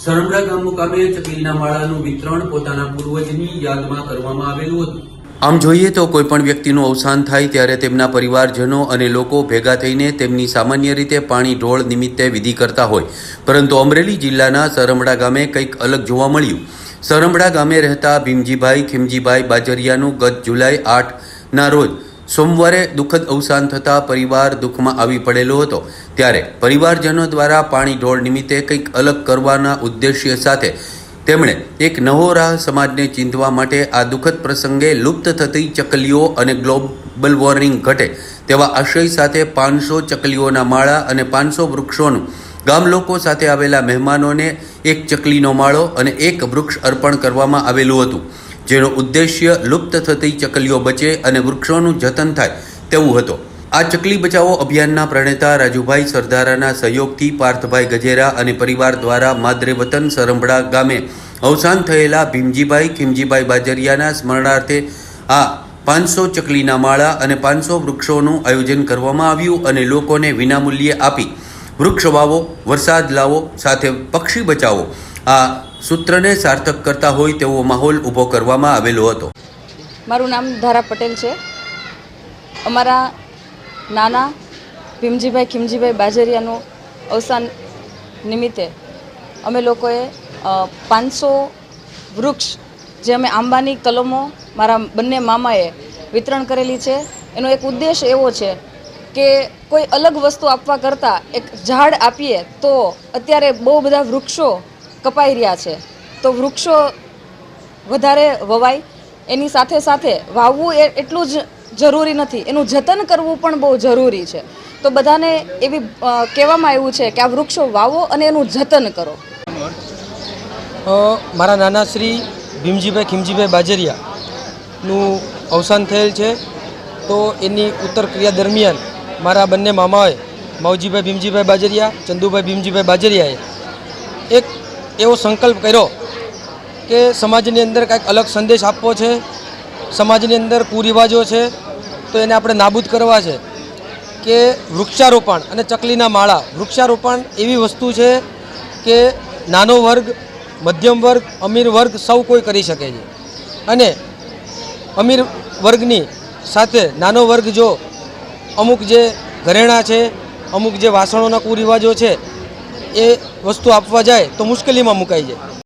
સરમડા ગામ મુકામે ચકલીના માળાનું વિતરણ પોતાના પૂર્વજની યાદમાં કરવામાં આવેલું હતું. આમ જોઈએ તો કોઈ પણ વ્યક્તિનું અવસાન થાય ત્યારે તેમના પરિવારજનો અને લોકો ભેગા થઈને તેમની સામાન્ય રીતે પાણી ઢોળ નિમિત્તે વિધિ કરતા હોય. પરંતુ અમરેલી જિલ્લાના સરમડા ગામે કંઈક અલગ જોવા મળ્યું. સરમડા ગામે રહેતા ભીમજીભાઈ ખીમજીભાઈ બાજરિયાનું ગત જુલાઈ આઠના રોજ સોમવારે દુઃખદ અવસાન થતાં પરિવાર દુઃખમાં આવી પડેલો હતો. ત્યારે પરિવારજનો દ્વારા પાણી ઢોળ નિમિત્તે કંઈક અલગ કરવાના ઉદ્દેશ્ય સાથે તેમણે એક નવો રાહ સમાજને ચીંધવા માટે આ દુઃખદ પ્રસંગે લુપ્ત થતી ચકલીઓ અને ગ્લોબલ વોર્મિંગ ઘટે તેવા આશય સાથે પાંચસો ચકલીઓના માળા અને પાંચસો વૃક્ષોનું ગામ લોકો સાથે આવેલા મહેમાનોને એક ચકલીનો માળો અને એક વૃક્ષ અર્પણ કરવામાં આવેલું હતું. જેનો ઉદ્દેશ્ય લુપ્ત થતી ચકલીઓ બચે અને વૃક્ષોનું જતન થાય તેવું હતું. આ ચકલી બચાવો અભિયાનના પ્રણેતા રાજુભાઈ સરદારાના સહયોગથી પાર્થભાઈ ગજેરા અને પરિવાર દ્વારા માદરે વતન સરંભડા ગામે અવસાન થયેલા ભીમજીભાઈ, ખીમજીભાઈ બાજરિયાના સ્મરણાર્થે આ પાંચસો ચકલીના માળા અને પાંચસો વૃક્ષોનું આયોજન કરવામાં આવ્યું અને લોકોને વિનામૂલ્યે આપી. વૃક્ષ વાવો, વરસાદ લાવો, સાથે પક્ષી બચાવો. આ સૂત્રને સાર્થક કરતા હોય તેવો માહોલ ઊભો કરવામાં આવેલો હતો. મારું નામ ધારા પટેલ છે. અમારા નાના ભીમજીભાઈ ખીમજીભાઈ બાજરિયાનું અવસાન નિમિત્તે અમે લોકોએ પાંચસો વૃક્ષ જે અમે આંબાની કલમો મારા બંને મામાએ વિતરણ કરેલી છે. એનો એક ઉદ્દેશ એવો છે કે કોઈ અલગ વસ્તુ આપવા કરતાં એક ઝાડ આપીએ તો અત્યારે બહુ બધા વૃક્ષો કપાઈ રહ્યા છે. તો વૃક્ષો વધારે વવાય, એની સાથે સાથે વાવવું એ એટલું જ જરૂરી નથી. એનું જતન કરવું પણ બહુ જરૂરી છે. તો બધાને એવી કહેવામાં આવ્યું છે કે આ વૃક્ષો વાવો અને એનું જતન કરો. મારા નાના શ્રી ભીમજીભાઈ ખીમજીભાઈ બાજરિયાનું અવસાન થયેલ છે. તો એની ઉત્તર ક્રિયા દરમિયાન મારા બંને મામાએ, માવજીભાઈ ભીમજીભાઈ બાજરિયા, ચંદુભાઈ ભીમજીભાઈ બાજરિયાએ એક એવો સંકલ્પ કર્યો કે સમાજની અંદર કાંઈક અલગ સંદેશ આપવો છે, સમાજની અંદર કુરિવાજો છે, તો એને આપણે નાબૂદ કરવા છે કે વૃક્ષારોપણ અને ચકલીના માળા. વૃક્ષારોપણ એવી વસ્તુ છે કે નાનો વર્ગ, મધ્યમ વર્ગ, અમીર વર્ગ સૌ કોઈ કરી શકે છે. અને અમીર વર્ગની સાથે નાનો વર્ગ જો અમુક જે ઘરેણાં છે, અમુક જે વાસણોના કુરિવાજો છે એ વસ્તુ આપવા જાય તો મુશ્કેલીમાં મુકાઈ જાય.